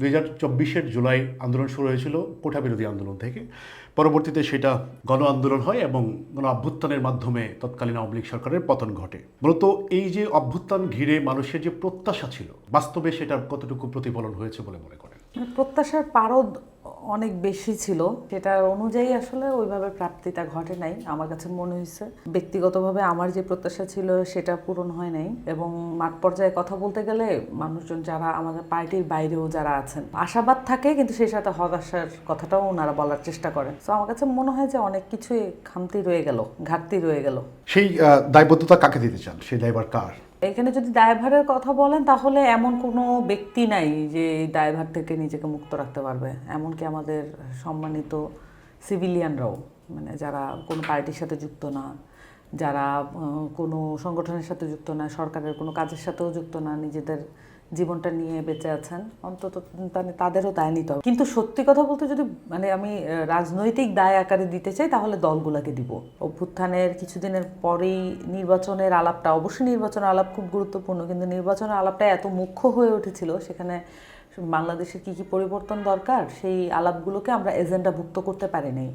দুই হাজার চব্বিশের জুলাই আন্দোলন শুরু হয়েছিল, কোঠা বিরোধী আন্দোলন থেকে। পরবর্তীতে সেটা গণ আন্দোলন হয় এবং গণ অভ্যুত্থানের মাধ্যমে তৎকালীন আওয়ামী লীগ সরকারের পতন ঘটে। মূলত এই যে অভ্যুত্থান ঘিরে মানুষের যে প্রত্যাশা ছিল, বাস্তবে সেটার কতটুকু প্রতিফলন হয়েছে বলে মনে করেন? মানে প্রত্যাশার পারদ অনেক বেশি ছিল। সেটার অনুযায়ী আসলে ওইভাবে প্রাপ্তিটা ঘটে নাই। আমার কাছে মনে হয়েছে ব্যক্তিগতভাবে আমার যে প্রত্যাশা ছিল সেটা পূরণ হয় নাই এবং মাঠ পর্যায়ে কথা বলতে গেলে মানুষজন যারা আমাদের পার্টির বাইরেও যারা আছেন, আশাবাদ থাকে কিন্তু সেই সাথে হতাশার কথাটাও ওনারা বলার চেষ্টা করেন। তো আমার কাছে মনে হয় যে অনেক কিছুই খামতি রয়ে গেল, ঘাটতি রয়ে গেল। সেই দায়বদ্ধতা কাকে দিতে চান? সেই দায়বার কার? এখানে যদি দায়ভারের কথা বলেন, তাহলে এমন কোনো ব্যক্তি নাই যে এই দায়ভার থেকে নিজেকে মুক্ত রাখতে পারবে। এমনকি আমাদের সম্মানিত সিভিলিয়ানরাও মানে যারা কোনো পার্টির সাথে যুক্ত না, যারা কোনো সংগঠনের সাথে যুক্ত না, সরকারের কোনো কাজের সাথেও যুক্ত না, নিজেদের জীবনটা নিয়ে বেঁচে আছেন, অন্তত মানে তাদেরও দায় নিতে হবে। কিন্তু সত্যি কথা বলতে যদি মানে আমি রাজনৈতিক দায় আকারে দিতে চাই, তাহলে দলগুলোকে দিব। অভ্যুত্থানের কিছুদিনের পরেই নির্বাচনের আলাপটা, অবশ্যই নির্বাচনের আলাপ খুব গুরুত্বপূর্ণ, কিন্তু নির্বাচনের আলাপটা এত মুখ্য হয়ে উঠেছিল, সেখানে বাংলাদেশের কি কি পরিবর্তন দরকার, সেই আলাপগুলোকে আমরা এজেন্ডাভুক্ত করতে পারি নাই।